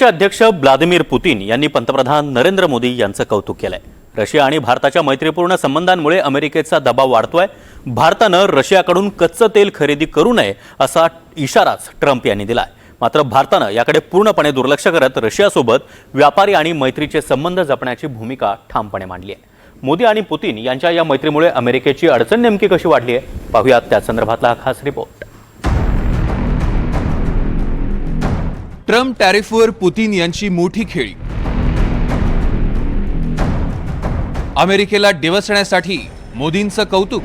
रशियाचे अध्यक्ष Vladimir Putin यांनी पंतप्रधान नरेंद्र मोदी यांचं कौतुक केलंय. रशिया आणि भारताच्या मैत्रीपूर्ण संबंधांमुळे अमेरिकेचा दबाव वाढतोय. भारतानं रशियाकडून कच्चं तेल खरेदी करू नये असा इशाराच ट्रम्प यांनी दिलाय. मात्र भारतानं याकडे पूर्णपणे दुर्लक्ष करत रशियासोबत व्यापारी आणि मैत्रीचे संबंध जपण्याची भूमिका ठामपणे मांडली आहे. मोदी आणि पुतीन यांच्या या मैत्रीमुळे अमेरिकेची अडचण नेमकी कशी वाढली आहे? पाहूयात त्या संदर्भातला हा खास रिपोर्ट ट्रम्प टॅरिफवर पुतीन यांची मोठी खेळी. अमेरिकेला डिवसण्यासाठी मोदींचं कौतुक.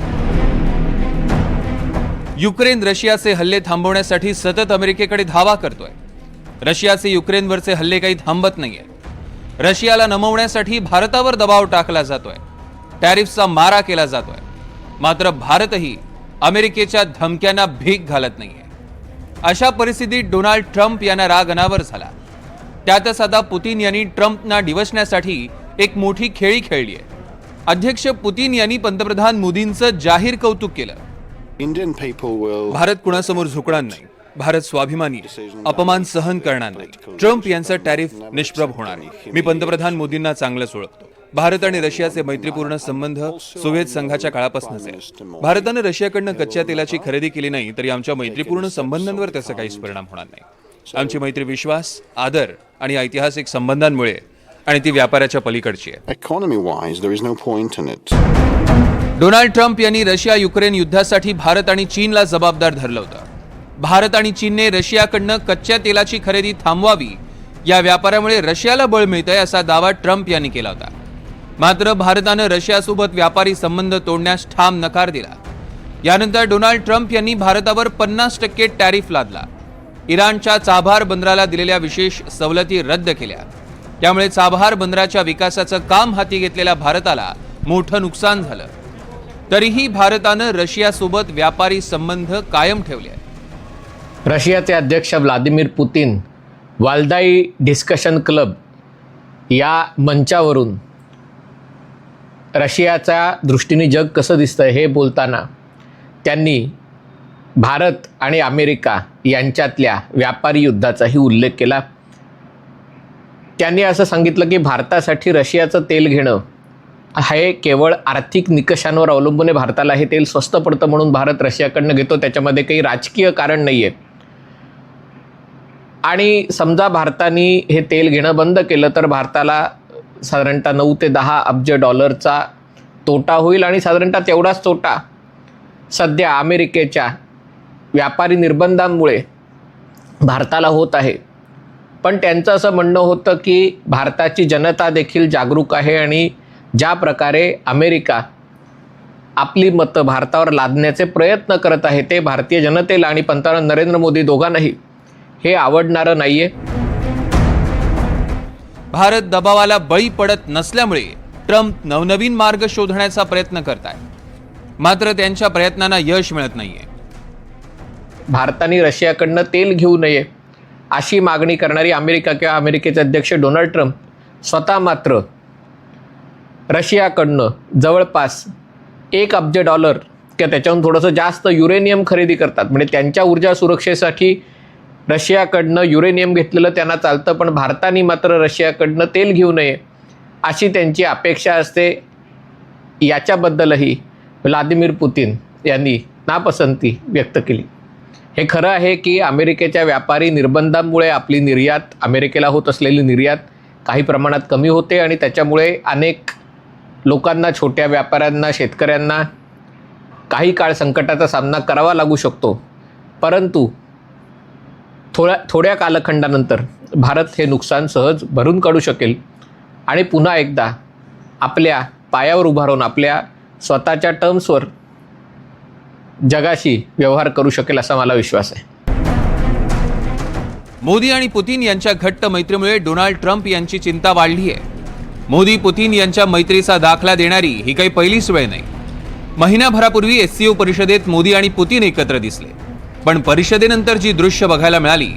युक्रेन रशियाचे हल्ले थांबवण्यासाठी सतत अमेरिकेकडे धावा करतोय. रशियाचे युक्रेनवरचे हल्ले काही थांबत नाहीये. रशियाला नमवण्यासाठी भारतावर दबाव टाकला जातोय. टॅरिफचा मारा केला जातोय. मात्र भारतही अमेरिकेच्या धमक्यांना भीक घालत नाहीये. अशा परिस्थितीत डोनाल्ड ट्रम्प यांना राग अनावर झाला. त्यातच आता पुतीन यांनी ट्रम्पना डिवचण्यासाठी एक मोठी खेळी खेळली आहे. अध्यक्ष पुतीन यांनी पंतप्रधान मोदींचं जाहीर कौतुक केलं. भारत कुणासमोर झुकणार नाही. भारत स्वाभिमानी. अपमान सहन करणार नाही. ट्रम्प यांचा टॅरिफ निष्प्रभ होणार. मी पंतप्रधान मोदींना चांगलंच ओळखतो. भारत आणि रशियाचे मैत्रीपूर्ण संबंध सोव्हिएत संघाच्या काळापासूनच आहे भारतानं रशियाकडनं कच्च्या तेलाची खरेदी केली नाही तरी आमच्या मैत्रीपूर्ण संबंधांवर त्याचा काहीच परिणाम होणार नाही. आमची मैत्री विश्वास आदर आणि ऐतिहासिक संबंधांमुळे. आणि ती व्यापाराच्या पलीकडची आहे. डोनाल्ड ट्रम्प यांनी रशिया युक्रेन युद्धासाठी भारत आणि चीनला जबाबदार धरलं होतं. भारत आणि चीनने रशियाकडनं कच्च्या तेलाची खरेदी थांबवावी या व्यापारामुळे रशियाला बळ मिळतंय असा दावा ट्रम्प यांनी केला होता. मात्र भारतानं रशियासोबत व्यापारी संबंध तोडण्यास ठाम नकार दिला. यानंतर डोनाल्ड ट्रम्प यांनी भारतावर पन्नास टक्के टॅरिफ लादला. इराणच्या चाभार बंदराला दिलेल्या विशेष सवलती रद्द केल्या. त्यामुळे चाबहार बंदराच्या विकासाचं काम हाती घेतलेल्या भारताला मोठं नुकसान झालं. तरीही भारतानं रशियासोबत व्यापारी संबंध कायम ठेवले रशियाचे अध्यक्ष Vladimir Putin Valdai discussion club या मंचावरून रशियाच्या दृष्टीने जग कसं दिसतं हे बोलताना त्यांनी भारत आणि अमेरिका यांच्यातल्या व्यापारी युद्धाचाही उल्लेख केला. त्यांनी असं सांगितलं की भारतासाठी रशियाचं तेल घेणं हे केवळ आर्थिक निकषांवर अवलंबून आहे. भारताला हे तेल स्वस्त पडतं म्हणून भारत रशियाकडनं घेतो. त्याच्यामध्ये काही राजकीय कारण नाही आहे आणि समजा भारताने हे तेल घेणं बंद केलं तर भारताला साधारणतः नऊ ते दहा अब्ज डॉलरचा तोटा होईल आणि साधारणतः तेवढाच तोटा सध्या अमेरिकेच्या व्यापारी निर्बंधांमुळे भारताला होत आहे. पण त्यांचं असं म्हणणं होतं की भारताची जनता देखील जागरूक आहे आणि ज्या प्रकारे अमेरिका आपली मतं भारतावर लादण्याचे प्रयत्न करत आहे ते भारतीय जनतेला आणि पंतप्रधान नरेंद्र मोदी दोघांनाही हे आवडणारं नाही आहे भारत दबावाला बळी पडत नसल्यामुळे ट्रम्प नवनवीन मार्ग शोधण्याचा प्रयत्न करत आहे मात्र त्यांच्या प्रयत्नांना यश मिळत नाहीये. भारताने रशियाकडनं तेल घेऊ नये अशी मागणी करणारी अमेरिका किंवा अमेरिकेचे अध्यक्ष डोनाल्ड ट्रम्प स्वतः मात्र रशियाकडनं जवळपास एक अब्ज डॉलर किंवा त्याच्याहून थोडंसं जास्त युरेनियम खरेदी करतात. म्हणजे त्यांच्या ऊर्जा सुरक्षेसाठी रशियाकडनं युरेनियम घेतलेलं त्यांना चालतं पण भारताने मात्र रशियाकडनं तेल घेऊ नये अशी त्यांची अपेक्षा असते. याच्याबद्दलही व्लादिमीर पुतीन यांनी नापसंती व्यक्त केली. हे खरं आहे की अमेरिकेच्या व्यापारी निर्बंधांमुळे आपली निर्यात अमेरिकेला होत असलेली निर्यात काही प्रमाणात कमी होते आणि त्याच्यामुळे अनेक लोकांना छोट्या व्यापाऱ्यांना शेतकऱ्यांना काही काळ संकटाचा सामना करावा लागू शकतो. परंतु थोड्या थोड्या कालखंडानंतर भारत हे नुकसान सहज भरून काढू शकेल आणि पुन्हा एकदा आपल्या पायावर उभा राहून आपल्या स्वतःच्या टर्म्सवर जगाशी व्यवहार करू शकेल असा मला विश्वास आहे. मोदी आणि पुतीन यांच्या घट्ट मैत्रीमुळे डोनाल्ड ट्रम्प यांची चिंता वाढली आहे. मोदी पुतीन यांच्या मैत्रीचा दाखला देणारी ही काही पहिलीच वेळ नाही. महिनाभरापूर्वी एस परिषदेत मोदी आणि पुतीन एकत्र दिसले. पण परिषदेनंतर जी दृश्य बघायला मिळाली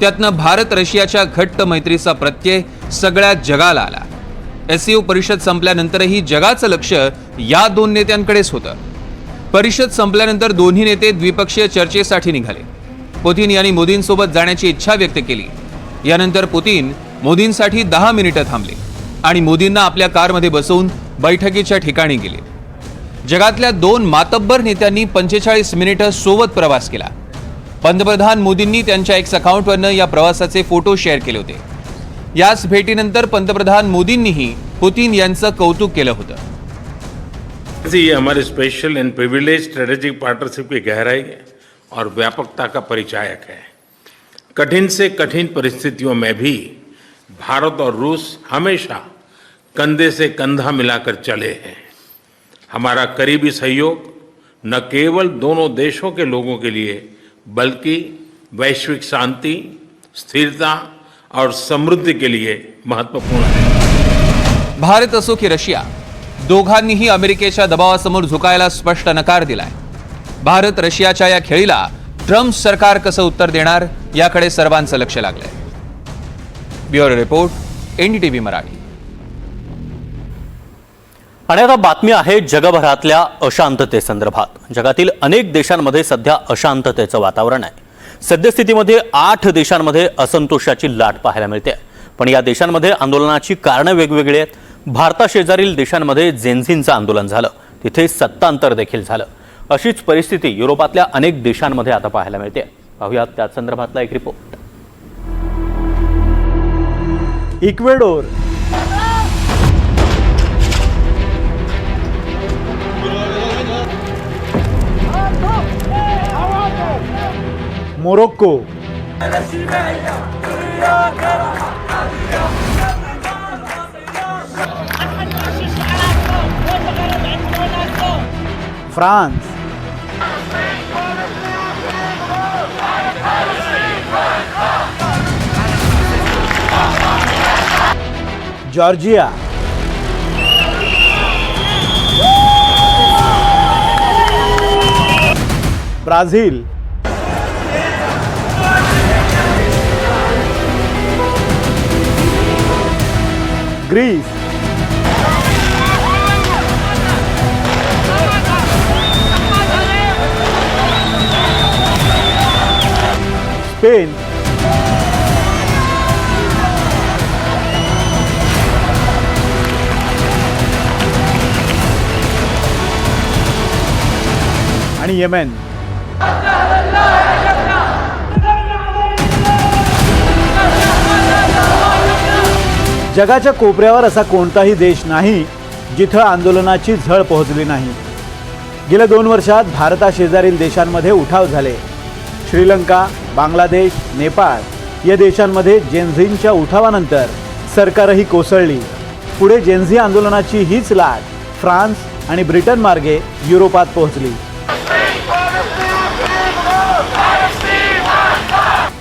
त्यातनं भारत रशियाच्या घट्ट मैत्रीचा प्रत्यय सगळ्या जगाला आला. एस परिषद संपल्यानंतरही जगाचं लक्ष या दोन नेत्यांकडेच होतं. परिषद संपल्यानंतर दोन्ही नेते द्विपक्षीय चर्चेसाठी निघाले. पुतीन यांनी मोदींसोबत जाण्याची इच्छा व्यक्त केली. यानंतर पुतीन मोदींसाठी दहा मिनिटं थांबले आणि मोदींना आपल्या कारमध्ये बसवून बैठकीच्या ठिकाणी गेले. जगातल्या दोन मातब्बर नेत्यांनी पंचेचाळीस मिनिटं सोबत प्रवास केला. पंतप्रधान मोदींनी त्यांच्या एक्स अकाउंटवरनं या प्रवासाचे फोटो शेअर केले होते. याच भेटीनंतर पंतप्रधान मोदींनीही पुतीन यांचं कौतुक केलं होतं. ये हमारे special and privilege strategic partnership की गहराई और व्यापकता का परिचायक है। कठिन से कठिन परिस्थितियों में भी भारत और रूस हमेशा कंधे से कंधा मिलाकर चले हैं। हमारा करीबी सहयोग न केवल दोनों देशों के लोगों के लिए बल्कि वैश्विक शांति स्थिरता और समृद्धि के लिए महत्त्वपूर्ण है। भारत असो की रशिया दोघांनीही अमेरिकेच्या दबावासमोर झुकायला स्पष्ट नकार दिलाय. भारत रशियाच्या या खेळीला ट्रम्प सरकार कसं उत्तर देणार याकडे सर्वांचं लक्ष लागलंय. Bureau report NDTV Marathi. आणि आता बातमी आहे जगभरातल्या अशांततेसंदर्भात. जगातील अनेक देशांमध्ये सध्या अशांततेचं वातावरण आहे. सद्यस्थितीमध्ये आठ देशांमध्ये असंतोषाची लाट पाहायला मिळते. पण या देशांमध्ये आंदोलनाची कारणं वेगवेगळी आहेत. भारताशेजारील देशांमध्ये जेन्झिनचं आंदोलन झालं. तिथे सत्तांतर देखील झालं. अशीच परिस्थिती युरोपातल्या अनेक देशांमध्ये आता पाहायला मिळते. पाहूयात त्या संदर्भातला एक report Ecuador Morocco France Georgia Brazil Greece. Spain. आणि येमेन. जगाच्या कोपऱ्यावर असा कोणताही देश नाही जिथं आंदोलनाची झळ पोहोचली नाही. गेल्या दोन वर्षात भारताशेजारील देशांमध्ये उठाव झाले. श्रीलंका बांगलादेश नेपाळ या देशांमध्ये जेन्झींच्या उठावानंतर सरकारही कोसळली. पुढे जेन्झी आंदोलनाची हीच लाट फ्रान्स आणि ब्रिटन मार्गे युरोपात पोहोचली.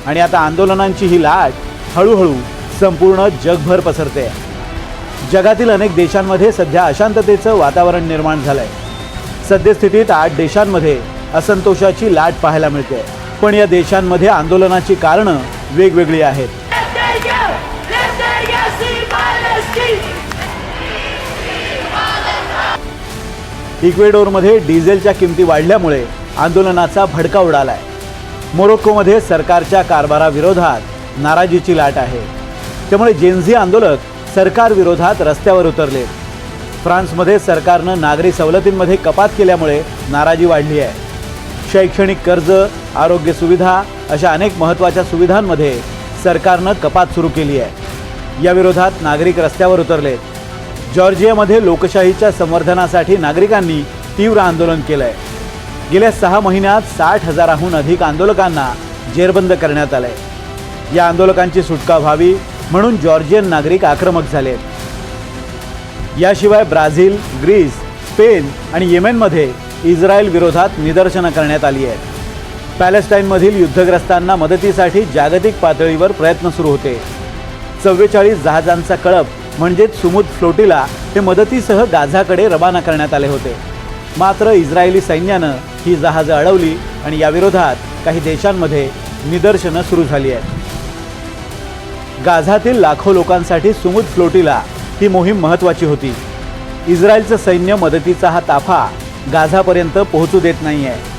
आणि आता आंदोलनांची ही लाट हळूहळू संपूर्ण जगभर पसरते. जगातील अनेक देशांमध्ये सध्या अशांततेचं वातावरण निर्माण झालंय. सद्यस्थितीत आठ देशांमध्ये असंतोषाची लाट पाहायला मिळते. पण या देशांमध्ये आंदोलनाची कारणं वेगवेगळी आहेत. इक्वेडोरमध्ये डिझेलच्या किमती वाढल्यामुळे आंदोलनाचा भडका उडालाय. मोरोक्कोमध्ये सरकारच्या कारभाराविरोधात नाराजीची लाट आहे. त्यामुळे जेन्झी आंदोलक सरकार विरोधात रस्त्यावर उतरले. फ्रान्समध्ये सरकारनं नागरी सवलतींमध्ये कपात केल्यामुळे नाराजी वाढली आहे. शैक्षणिक कर्ज आरोग्य सुविधा अशा अनेक महत्त्वाच्या सुविधांमध्ये सरकारनं कपात सुरू केली आहे. या विरोधात नागरिक रस्त्यावर उतरलेत जॉर्जियामध्ये लोकशाहीच्या संवर्धनासाठी नागरिकांनी तीव्र आंदोलन केलं आहे गेल्या सहा महिन्यात साठ हजाराहून अधिक आंदोलकांना जेरबंद करण्यात आलं आहे या आंदोलकांची सुटका व्हावी म्हणून जॉर्जियन नागरिक आक्रमक झाले. याशिवाय ब्राझील ग्रीस स्पेन आणि येमेनमध्ये इस्रायल विरोधात निदर्शनं करण्यात आली आहेत. पॅलेस्टाईनमधील युद्धग्रस्तांना मदतीसाठी जागतिक पातळीवर प्रयत्न सुरू होते. चव्वेचाळीस जहाजांचा कळप म्हणजेच सुमुद फ्लोटिला हे मदतीसह गाझाकडे रवाना करण्यात आले होते. मात्र इस्रायली सैन्यानं ही जहाजं अडवली आणि याविरोधात काही देशांमध्ये निदर्शनं सुरू झाली आहेत. गाझातील लाखो लोकांसाठी सुमुद फ्लोटिला ही मोहीम महत्त्वाची होती. इस्रायलचं सैन्य मदतीचा हा ताफा गाझापर्यंत पोहोचू देत नाही आहे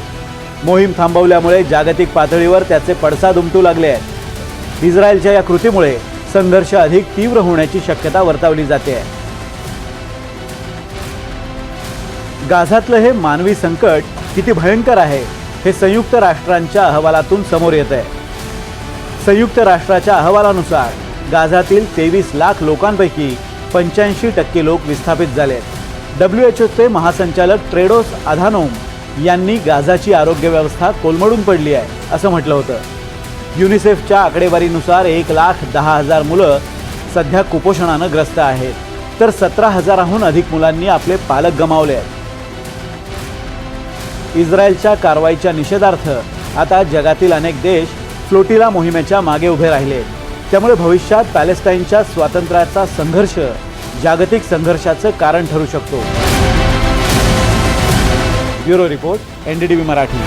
मोहीम थांबवल्यामुळे जागतिक पातळीवर त्याचे पडसाद उमटू लागले आहेत. इस्रायलच्या या कृतीमुळे संघर्ष अधिक तीव्र होण्याची शक्यता वर्तवली जाते. आहे गाझातलं हे मानवी संकट किती भयंकर आहे हे संयुक्त राष्ट्रांच्या अहवालातून समोर येत आहे संयुक्त राष्ट्राच्या अहवालानुसार गाझातील तेवीस लाख लोकांपैकी पंच्याऐंशी टक्के लोक विस्थापित झाले. डब्ल्यू एच ओचे महासंचालक ट्रेडोस आधानोम यांनी गाझाची आरोग्य व्यवस्था कोलमडून पडली आहे असं म्हटलं होतं. युनिसेफच्या आकडेवारीनुसार एक लाख दहा हजार मुलं सध्या कुपोषणानं ग्रस्त आहेत तर सतरा हजाराहून अधिक मुलांनी आपले पालक गमावले आहेत. इस्रायलच्या कारवाईच्या निषेधार्थ आता जगातील अनेक देश फ्लोटिला मोहिमेच्या मागे उभे राहिले. त्यामुळे भविष्यात पॅलेस्टाईनच्या स्वातंत्र्याचा संघर्ष जागतिक संघर्षाचं कारण ठरू शकतो. Bureau report NDTV Marathi.